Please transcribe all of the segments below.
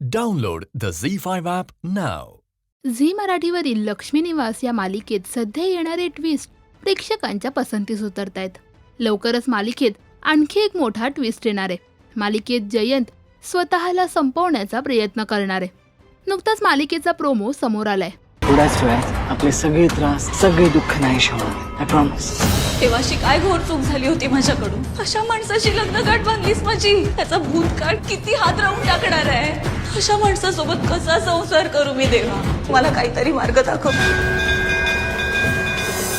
Download the Z5 app now. Zee मराठीवरील Lakshmi Niwas या मालिकेत सध्या येणारे ट्विस्ट प्रेक्षकांच्या पसंतीस उतरत आहेत लवकरच मालिकेत आणखी एक मोठा ट्विस्ट येणार आहे. मालिकेत जयंत स्वतःला संपवण्याचा प्रयत्न करणार आहे. नुकताच मालिकेचा प्रोमो समोर आलाय. थोड्याच वेळात आपले सगळे त्रास सगळे दुःख नाही होणार आय प्रॉमिस तेव्हाशी काय घोर चूक झाली होती माझ्याकडून? अशा माणसाची लग्नगाठ बांधलीस माझी? त्याचा भूतकाळ किती हात राहून टाकणार आहे? अशा माणसासोबत कसा संसार करू मी देवा? मला काहीतरी मार्ग दाखव.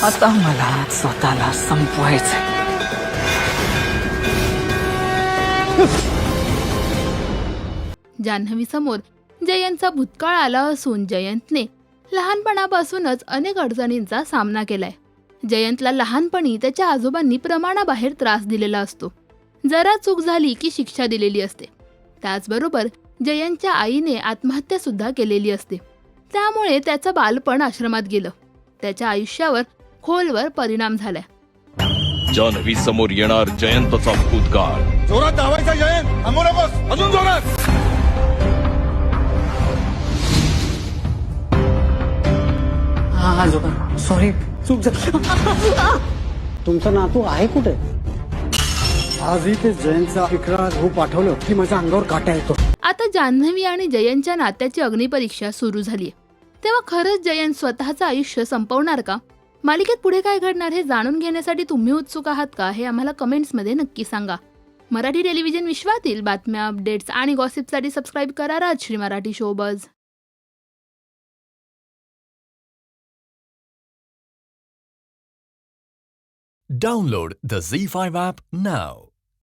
आता मला स्वतःला संपवायचंय. जान्हवी समोर जयंतचा भूतकाळ आला असून जयंतने लहानपणापासूनच अनेक अडचणींचा सामना केलाय. जयंतला लहानपणी त्याच्या आजोबांनी प्रमाणाबाहेर त्रास दिलेला असतो. जरा चूक झाली की शिक्षा दिलेली असते. त्याचबरोबर जयंतच्या आईने आत्महत्या सुद्धा केलेली असते. त्यामुळे त्याचं बालपण आश्रमात गेलं. त्याच्या आयुष्यावर खोलवर परिणाम झालाय. जान्हवी समोर येणार जयंतचा भूतकाळ. जोरात धावायचा जयंत. नकोस. अजून जोरात. हा आजोबा सॉरी चूक झाली. तुमचा नातू आहे कुठे? आजही ते जयंतचा इकरा हो की माझ्या अंगावर काटा येतो. आता जान्हवी आणि जयंतच्या नात्याची अग्निपरीक्षा सुरू झालीय तेव्हा खरंच जयंत स्वतःचं आयुष्य संपवणार का? मालिकेत पुढे काय घडणार हे जाणून घेण्यासाठी तुम्ही उत्सुक आहात का हे आम्हाला कमेंट्समध्ये नक्की सांगा. मराठी टेलिव्हिजन विश्वातील बातम्या अपडेट्स आणि गॉसिपसाठी सबस्क्राईब करा Rajshri Marathi showbiz Download the Z5 app now.